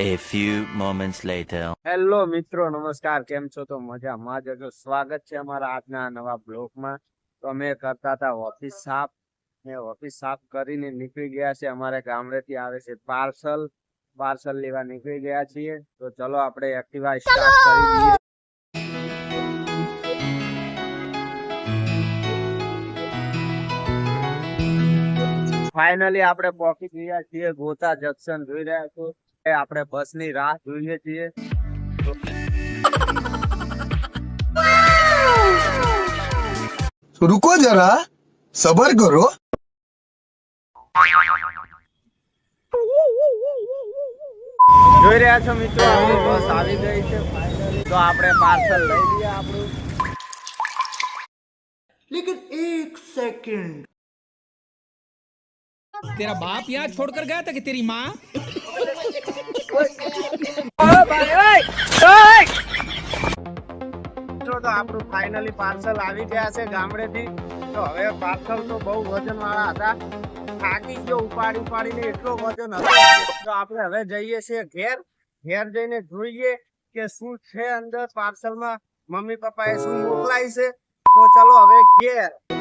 A few moments later. Hello મિત્રો, નમસ્કાર. કેમ છો? તો મજામાં જ. હશો. સ્વાગત છે અમારા આજના નવા બ્લોગમાં. તો અમે કરતા હતા ઓફિસ સાફ. ને ઓફિસ સાફ કરીને નીકળી ગયા છે અમારે ગામડેથી આવે છે પાર્સલ. પાર્સલ લેવા નીકળી ગયા છીએ. તો ચલો આપણે એક્ટિવા સ્ટાર્ટ કરી દઈએ. ફાઇનલી આપણે પહોંચી ગયા છીએ. ગોતા જંકશન જોઈ રહ્યા છો. આપણે બસની રાહ જોઈએ છીએ. રૂકો જરા સબર કરો. જોઈ રહ્યા છો મિત્રો આપણી બસ આવી ગઈ છે તો આપણે પાર્સલ લઈ લઈએ આપણું. લેકિન એક સેકન્ડ તેરા બાપ યહાં છોડકર ગયા તા કે તેરી માં તો આપણું ફાઇનલી હતા. થાકી ઉપાડી ઉપાડીને એટલો વજન હતો. તો આપણે હવે જઈએ છીએ ઘેર. ઘેર જઈને જોઈએ કે શું છે અંદર પાર્સલમાં મમ્મી પપ્પાએ શું મોકલાય છે. તો ચલો હવે ઘેર.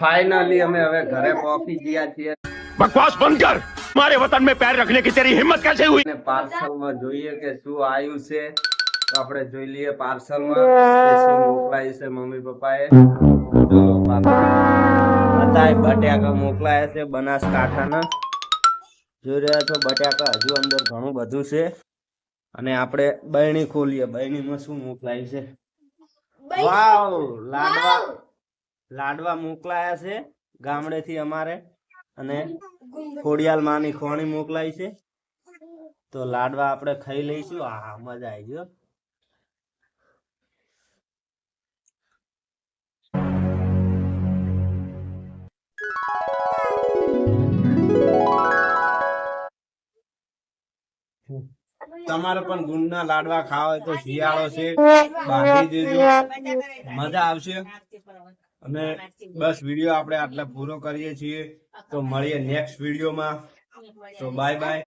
ફાઇનલી અમે હવે ઘરે પહોંચી ગયા છીએ. બકવાસ બંધ કર. મારે વતન મે પ્યાર રખને કી તેરી હિંમત કેસે હુઈ? પાર્સલમાં જોઈએ કે શું આવ્યું છે. તો આપણે જોઈ લઈએ પાર્સલમાં શું મોકલાય છે મમ્મી પપ્પાએ. બતાય બટાકા મોકલાયા છે બનાસકાંઠાના. જોઈ રહ્યા છો બટાકા હજુ અંદર ઘણું બધું છે. અને આપણે બહેણી ખોલીએ. બહેણીમાં શું મોકલાય છે? વાવ લાડવા. લાડવા મોકલાયા છે ગામડેથી અમારે અને ખોડિયાલ માની ખોણી મોકલાઈ છે. તો લાડવા આપણે ખાઈ લઈશું. આ મજા આવી ગયો તમારે પણ ગુંડના લાડવા ખાવા હોય તો શિયાળો છે, બાંધી દેજો. મજા આવશે. અને બસ વીડિયો આપણે આટલા પૂરો કરીએ છીએ. તો મળીએ નેક્સ્ટ વિડીયોમાં. તો બાય બાય